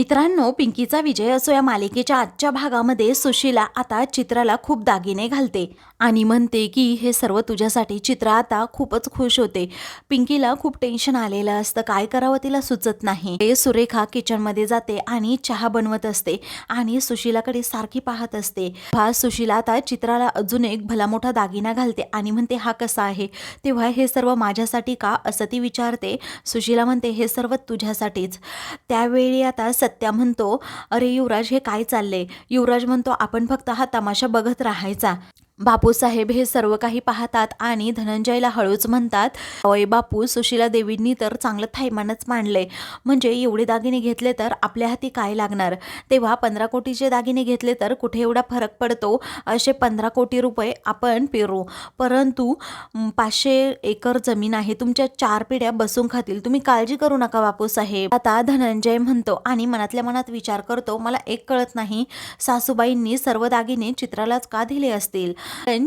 मित्रांनो पिंकीचा विजय असो या मालिकेच्या आजच्या भागामध्ये सुशीला आता चित्राला खूप दागिने घालते आणि म्हणते की हे सर्व तुझ्यासाठी चित्र आता खूपच खुश होते. पिंकीला खूप टेन्शन आलेलं असतं. काय करावं तिला सुचत नाही. ते सुरेखा किचनमध्ये जाते आणि चहा बनवत असते आणि सुशीलाकडे सारखी पाहत असते. हा सुशीला आता चित्राला अजून एक भला मोठा दागिना घालते आणि म्हणते हा कसा आहे? तेव्हा हे सर्व माझ्यासाठी का? असं ती विचारते. सुशीला म्हणते हे सर्व तुझ्यासाठीच. त्यावेळी आता सत्या म्हणतो अरे युवराज हे काय चाललंय? युवराज म्हणतो आपण फक्त हा तमाशा बघत राहायचा. बापूसाहेब हे सर्व काही पाहतात आणि धनंजयला हळूच म्हणतात अय बापू सुशीला देवींनी तर चांगलं थैमानच मांडले म्हणजे एवढे दागिने घेतले तर आपल्या हाती काय लागणार? तेव्हा पंधरा कोटीचे दागिने घेतले तर कुठे एवढा फरक पडतो? असे पंधरा कोटी रुपये आपण पेरू. परंतु पाचशे एकर जमीन आहे. तुमच्या चार पिढ्या बसून खातील. तुम्ही काळजी करू नका बापूसाहेब. आता धनंजय म्हणतो आणि मनातल्या मनात विचार करतो मला एक कळत नाही. सासूबाईंनी सर्व दागिने चित्रालाच का दिले असतील?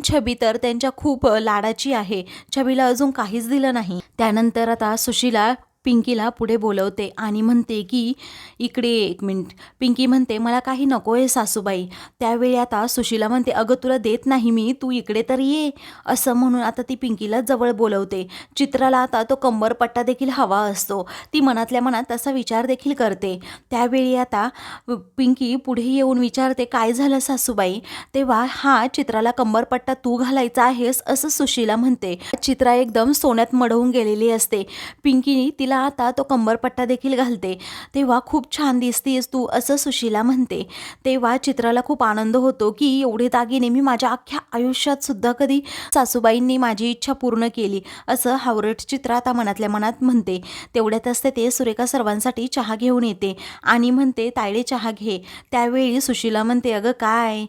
छबी तर त्यांच्या खूप लाडाची आहे. छबीला अजून काहीच दिलं नाही. त्यानंतर आता सुशीला पिंकीला पुढे बोलवते आणि म्हणते की इकडे एक मिनिट. पिंकी म्हणते मला काही नको आहे सासूबाई. त्यावेळी आता सुशीला म्हणते अगं तुला देत नाही मी. तू इकडे तर ये. असं म्हणून आता ती पिंकीला जवळ बोलवते. चित्राला आता तो कंबरपट्टा देखील हवा असतो. ती मनातल्या मनात तसा विचार देखील करते. त्यावेळी आता पिंकी पुढे येऊन विचारते काय झालं सासूबाई? तेव्हा हा चित्राला कंबरपट्टा तू घालायचा आहेस असं सुशीला म्हणते. चित्रा एकदम सोन्यात मढवून गेलेली असते. पिंकीने तिला आता तो कंबरपट्टा देखील घालते. तेव्हा खूप छान दिसतीस तू असं सुशीला म्हणते. तेव्हा चित्राला खूप आनंद होतो की एवढे दागिने मी माझ्या अख्ख्या आयुष्यात सुद्धा कधी सासूबाईंनी माझी इच्छा पूर्ण केली असं हावरट चित्र आता मनातल्या मनात म्हणते. तेवढ्यात असते ते सुरेखा सर्वांसाठी चहा घेऊन येते आणि म्हणते तायडे चहा घे. त्यावेळी सुशीला म्हणते अगं काय?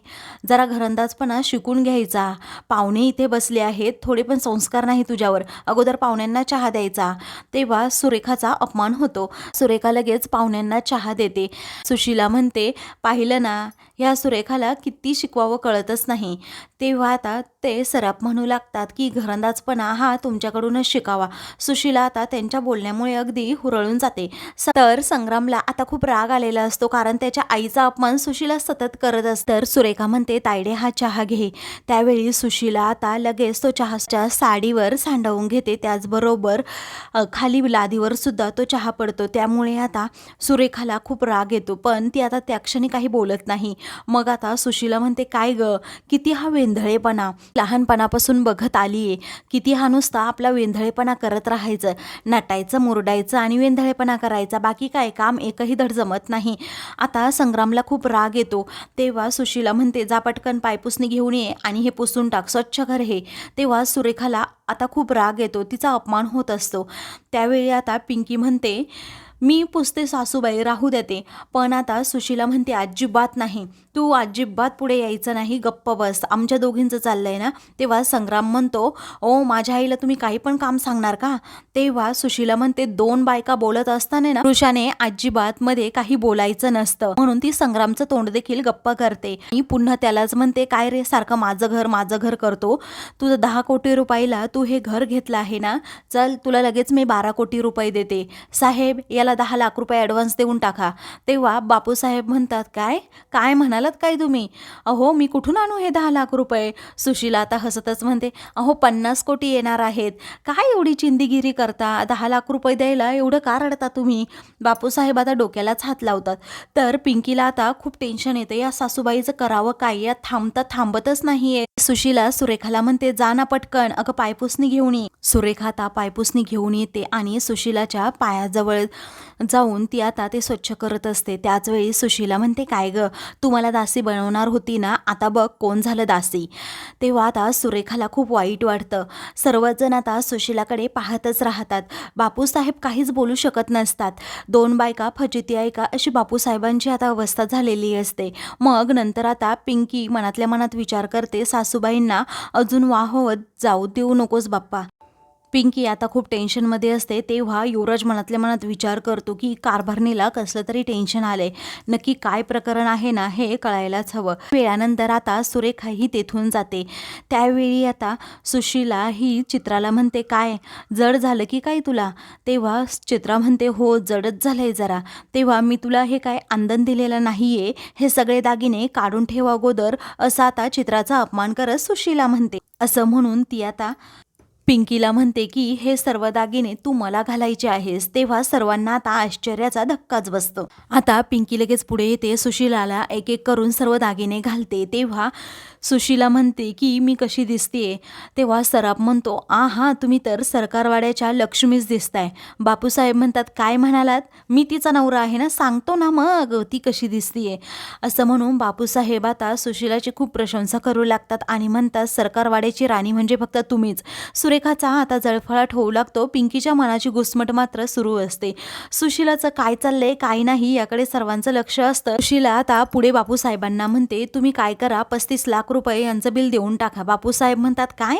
जरा घरंदाजपणा शिकून घ्यायचा. पाहुणे इथे बसले आहेत थोडे पण संस्कार नाही तुझ्यावर. अगोदर पाहुण्यांना चहा द्यायचा. तेव्हा सुरेखाचा अपमान होतो. सुरेखा लगेच पाहुण्यांना चहा देते. सुशीला म्हणते पाहिलं ना ह्या सुरेखाला किती शिकवावं कळतच नाही. तेव्हा आता ते सराप म्हणू लागतात की घरंदाजपणा हा तुमच्याकडूनच शिकावा. सुशीला आता त्यांच्या बोलण्यामुळे अगदी हुरळून जाते. तर संग्रामला आता खूप राग आलेला असतो कारण त्याच्या आईचा अपमान सुशीला सतत करत असत. तर सुरेखा म्हणते तायडे हा चहा घे. त्यावेळी सुशीला आता लगेच तो चहाच्या साडीवर सांडवून घेते. त्याचबरोबर खाली लादीवर सुद्धा तो चहा पडतो. त्यामुळे आता सुरेखाला खूप राग येतो पण ती आता त्या क्षणी काही बोलत नाही. मग आता सुशीला म्हणते काय ग? किती हा वेंधळेपणा. लहानपणापासून बघत आलीये. किती हा नुसता आपला वेंधळेपणा करत राहायचं. नटायचं मुरडायचं आणि वेंधळेपणा करायचा. बाकी काय काम एकही धड जमत नाही. आता संग्रामला खूप राग येतो. तेव्हा सुशीला म्हणते जा पटकन पायपुसणी घेऊन ये आणि हे पुसून टाक. स्वच्छ घर हे. तेव्हा सुरेखाला आता खूप राग येतो. तिचा अपमान होत असतो. त्यावेळी आता पिंकी म्हणते मी पुसते सासूबाई राहू देते पण आता सुशीला म्हणते अजिबात नाही. तू अजिबात पुढे यायचं नाही गप्प बस. आमच्या दोघींचं चाललंय ना? तेव्हा संग्राम म्हणतो ओ माझ्या आईला तुम्ही काही पण काम सांगणार का? तेव्हा सुशीला म्हणते दोन बायका बोलत असताना ना पुरुषाने अजिबात मध्ये काही बोलायचं नसतं. म्हणून ती संग्रामचं तोंड देखील गप्प करते. आणि पुन्हा त्यालाच म्हणते काय रे सारखं माझं घर माझं घर करतो. तुझं दहा कोटी रुपयाला तू हे घर घेतलं आहे ना? चल तुला लगेच मी बारा कोटी रुपये देते. साहेब याला दहा लाख रुपये ॲडव्हान्स देऊन टाका. तेव्हा बापूसाहेब म्हणतात काय? काय म्हणाल म्हणालात काय तुम्ही? अहो मी कुठून आणू हे दहा लाख रुपये? सुशीला आता हसतच म्हणते अहो पन्नास कोटी येणार आहेत. काय एवढी चिंदीगिरी करता? दहा लाख रुपये द्यायला एवढं का रडता तुम्ही? बापूसाहेब आता डोक्यालाच हात लावतात. तर पिंकीला आता खूप टेन्शन येतं. या सासूबाईचं करावं काय? या थांबता थांबतच नाहीये. सुशीला सुरेखाला म्हणते जा ना पटकन. अगं पायपुसणी घेऊन ये. सुरेखा आता पायपुसणी घेऊन येते आणि सुशीलाच्या पायाजवळ जाऊन ती आता ते स्वच्छ करत असते. त्याचवेळी सुशीला म्हणते काय ग? तुम्हाला दासी बनवणार होती ना आता बघ कोण झालं दासी. तेव्हा आता सुरेखाला खूप वाईट वाटतं. सर्वजण आता सुशीलाकडे पाहतच राहतात. बापूसाहेब काहीच बोलू शकत नसतात. दोन बायका फजिती ऐका अशी बापूसाहेबांची आता अवस्था झालेली असते. मग नंतर आता पिंकी मनातल्या मनात विचार करते सासूबाईंना अजून वाहवत जाऊ देऊ नकोस बाप्पा. पिंकी आता खूप टेन्शनमध्ये असते तेव्हा युवराज मनातल्या मनात विचार करतो की कारभारणीला कसलं तरी टेन्शन आलंय. नक्की काय प्रकरण आहे ना हे कळायलाच हवं. वेळानंतर आता सुरेखाही तेथून जाते. त्यावेळी आता सुशीला ही चित्राला म्हणते काय? जड झालं की काय तुला? तेव्हा चित्रा म्हणते हो जडच झालंय जरा. तेव्हा मी तुला हे काय आंदन दिलेलं नाहीये. हे सगळे दागिने काढून ठेवा अगोदर असं आता चित्राचा अपमान करत सुशीला म्हणते. असं म्हणून ती आता पिंकीला म्हणते की हे सर्व दागिने तू मला घालायचे आहेस. तेव्हा सर्वांना आता आश्चर्याचा धक्काच बसतो. आता पिंकी लगेच पुढे येते. सुशीलाला एक एक करून सर्व दागिने घालते. तेव्हा सुशीला म्हणते की मी कशी दिसतीये? तेव्हा सराफ म्हणतो आ हा तुम्ही तर सरकारवाड्याच्या लक्ष्मीच दिसताय. बापूसाहेब म्हणतात काय म्हणालात? मी तिचा नवरा आहे ना? सांगतो ना मग ती कशी दिसतीये? असं म्हणून बापूसाहेब आता सुशीलाची खूप प्रशंसा करू लागतात आणि म्हणतात सरकारवाड्याची राणी म्हणजे फक्त तुम्हीच. सुरेखाचा आता जळफळाट होऊ लागतो. पिंकीच्या मनाची घुसमट मात्र सुरू असते. सुशीलाचं काय चाललंय काय नाही याकडे सर्वांचं लक्ष असतं. सुशीला आता पुढे बापूसाहेबांना म्हणते तुम्ही काय करा पस्तीस लाख रुपये यांचं बिल देऊन टाका. बापूसाहेब म्हणतात काय?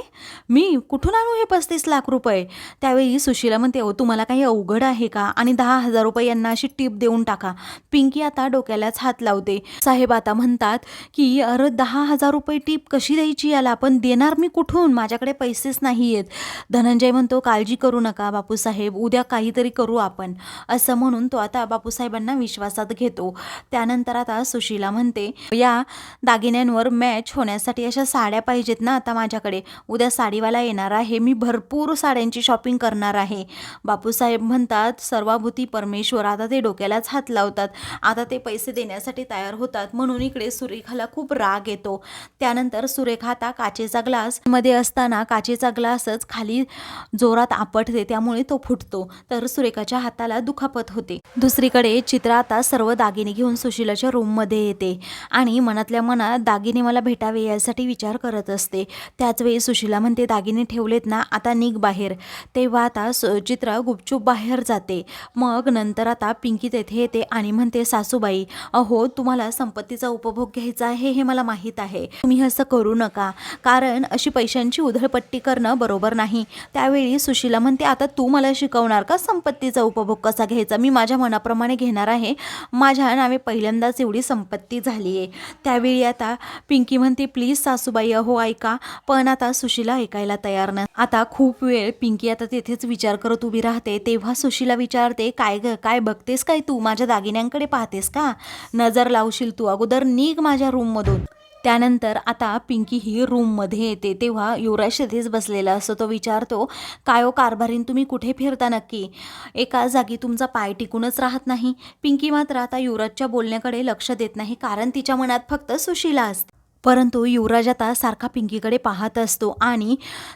मी कुठून आणू हे पस्तीस लाख रुपये? त्यावेळी सुशीला म्हणते अहो तुम्हाला काही अवघड आहे का? आणि दहा हजार रुपये यांना अशी टीप देऊन टाका. पिंकी आता डोक्यालाच हात लावते. साहेब आता म्हणतात की अरे दहा हजार रुपये टीप कशी द्यायची? याला पण देणार मी कुठून? माझ्याकडे पैसेच नाही आहेत धनंजय म्हणतो काळजी करू नका बापूसाहेब उद्या काहीतरी करू आपण. असं म्हणून तो आता बापूसाहेबांना विश्वासात घेतो. त्यानंतर आता सुशीला म्हणते या दागिन्यांवर मॅच होण्यासाठी अशा साड्या पाहिजेत ना आता माझ्याकडे. उद्या साडीवाला येणार आहे. मी भरपूर साड्यांची शॉपिंग करणार आहे. बापूसाहेब म्हणतात सर्वाभूती परमेश्वर. आता ते डोक्यालाच हात लावतात. आता ते पैसे देण्यासाठी तयार होतात. म्हणून इकडे सुरेखाला खूप राग येतो. त्यानंतर सुरेखा आता काचेचा ग्लासमध्ये असताना काचेचा ग्लास ग्लासच खाली जोरात आपटते त्यामुळे तो फुटतो. तर सुरेखाच्या हाताला दुखापत होते. दुसरीकडे चित्रा आता सर्व दागिने घेऊन सुशीलाच्या रूममध्ये येते आणि मनातल्या मनात दागिने मला भेटावे यासाठी विचार करत असते. त्याचवेळी सुशीला म्हणते दागिने ठेवलेत ना आता निघ बाहेर. तेव्हा आता सु- चित्रा गुपचूप बाहेर जाते. मग नंतर आता पिंकी तेथे येते आणि म्हणते सासूबाई अहो तुम्हाला संपत्तीचा उपभोग घ्यायचा आहे हे मला माहीत आहे. तुम्ही असं करू नका. कारण अशी पैशांची उधळपट्टी करणं बरोबर नाही. त्यावेळी सुशीला म्हणते आता तू मला शिकवणार का संपत्तीचा उपभोग कसा घ्यायचा? मी माझ्या मनाप्रमाणे घेणार आहे. माझ्या नावे पहिल्यांदाच एवढी संपत्ती झाली आहे. त्यावेळी आता पिंकी म्हणते प्लीज सासूबाई अहो ऐका. पण आता सुशीला ऐकायला तयार नाही. आता खूप वेळ पिंकी आता तेथेच विचार करत उभी राहते. तेव्हा सुशीला विचारते काय ग काय बघतेस काय तू? माझ्या दागिन्यांकडे पाहतेस का? नजर लावशील तू? अगोदर निघ माझ्या रूममधून त्यानंतर आता पिंकी ही रूममध्ये येते तेव्हा युवराज तिथेच बसलेला असतो. तो विचारतो काय हो कारभारीन तुम्ही कुठे फिरता नक्की? एका जागी तुमचा पाय टिकूनच राहत नाही. पिंकी मात्र आता युवराजच्या बोलण्याकडे लक्ष देत नाही कारण तिच्या मनात फक्त सुशीला असते. परंतु युवराज आता सारखा पिंकीकडे पाहत असतो आणि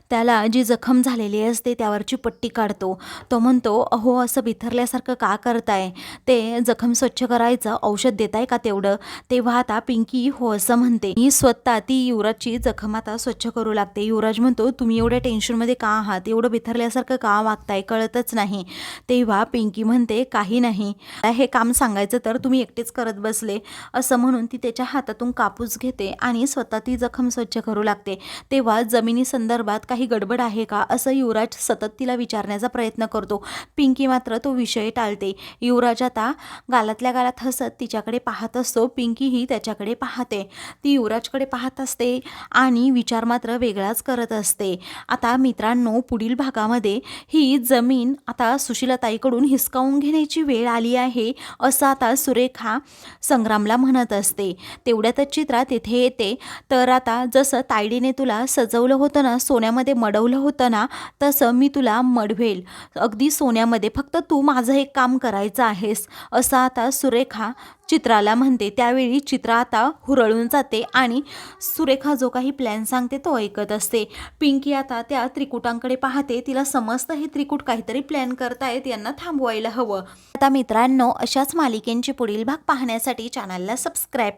त्याला जी जखम झालेली असते त्यावरची पट्टी काढतो. तो म्हणतो अहो असं बिथरल्यासारखं का करताय? ते जखम स्वच्छ करायचं औषध देताय का तेवढं? तेव्हा आता पिंकी हो असं म्हणते. ही स्वतः ती युवराजची जखम आता स्वच्छ करू लागते. युवराज म्हणतो तुम्ही एवढ्या टेन्शनमध्ये का आहात? एवढं बिथरल्यासारखं का वागताय? कळतच नाही. तेव्हा पिंकी म्हणते काही नाही. हे काम सांगायचं तर तुम्ही एकटेच करत बसले. असं म्हणून ती त्याच्या हातातून कापूस घेते आणि आणि स्वतः ती जखम स्वच्छ करू लागते. तेव्हा जमिनी संदर्भात काही गडबड आहे का? असं युवराज सतत तिला विचारण्याचा प्रयत्न करतो. पिंकी मात्र तो विषय टाळते. युवराज आता गालातल्या गालात हसत तिच्याकडे पाहत असतो. पिंकी ही त्याच्याकडे पाहते. ती युवराजकडे पाहत असते आणि विचार मात्र वेगळाच करत असते. आता मित्रांनो पुढील भागामध्ये ही जमीन आता सुशीलाताईकडून हिसकावून घेण्याची वेळ आली आहे असं आता सुरेखा संग्रामला म्हणत असते. तेवढ्यातच चित्रा तेथे येते. तर आता जसं तायडीने तुला सजवलं होतं ना सोन्यामध्ये मडवलं होतं ना तसं मी तुला मडवेल. अगदी सोन्यामध्ये फक्त तू माझं एक काम करायचं आहेस. असं आता सुरेखा चित्राला म्हणते. त्यावेळी चित्रा आता हुरळून जाते आणि सुरेखा जो काही प्लॅन सांगते तो ऐकत असते. पिंकी आता त्या त्रिकुटांकडे पाहते. तिला समजतं हे त्रिकूट काहीतरी प्लॅन करतायत यांना थांबवायला हवं. आता मित्रांनो अशाच मालिकेंचे पुढील भाग पाहण्यासाठी चॅनलला सबस्क्राईब